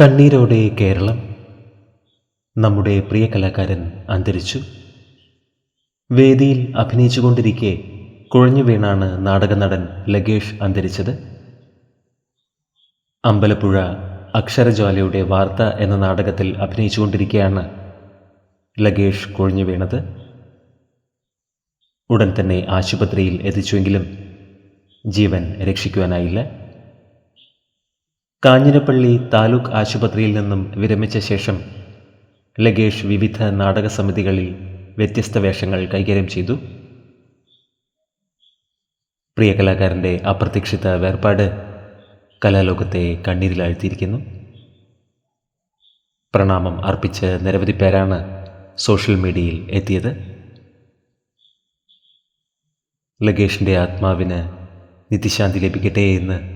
കണ്ണീരോടെ കേരളം. നമ്മുടെ പ്രിയ കലാകാരൻ അന്തരിച്ചു. വേദിയിൽ അഭിനയിച്ചുകൊണ്ടിരിക്കെ കുഴഞ്ഞു വീണാണ് നാടകനടൻ ലഗേഷ് അന്തരിച്ചത്. അമ്പലപ്പുഴ അക്ഷരജ്വാലയുടെ വാർത്ത എന്ന നാടകത്തിൽ അഭിനയിച്ചുകൊണ്ടിരിക്കെയാണ് ലഗേഷ് കുഴഞ്ഞു വീണത്. ഉടൻ തന്നെ ആശുപത്രിയിൽ എത്തിച്ചുവെങ്കിലും ജീവൻ രക്ഷിക്കുവാനായില്ല. കാഞ്ഞിരപ്പള്ളി താലൂക്ക് ആശുപത്രിയിൽ നിന്നും വിരമിച്ച ശേഷം ലഗേഷ് വിവിധ നാടക സമിതികളിൽ വ്യത്യസ്ത വേഷങ്ങൾ കൈകാര്യം ചെയ്തു. പ്രിയ കലാകാരന്റെ അപ്രതീക്ഷിത വേർപാട് കലാലോകത്തെ കണ്ണീരിലാഴ്ത്തിയിരിക്കുന്നു പ്രണാമം അർപ്പിച്ച് നിരവധി പേരാണ് സോഷ്യൽ മീഡിയയിൽ എത്തിയത്. ലഗേഷിന്റെ ആത്മാവിന് നിത്യശാന്തി ലഭിക്കട്ടെ എന്ന്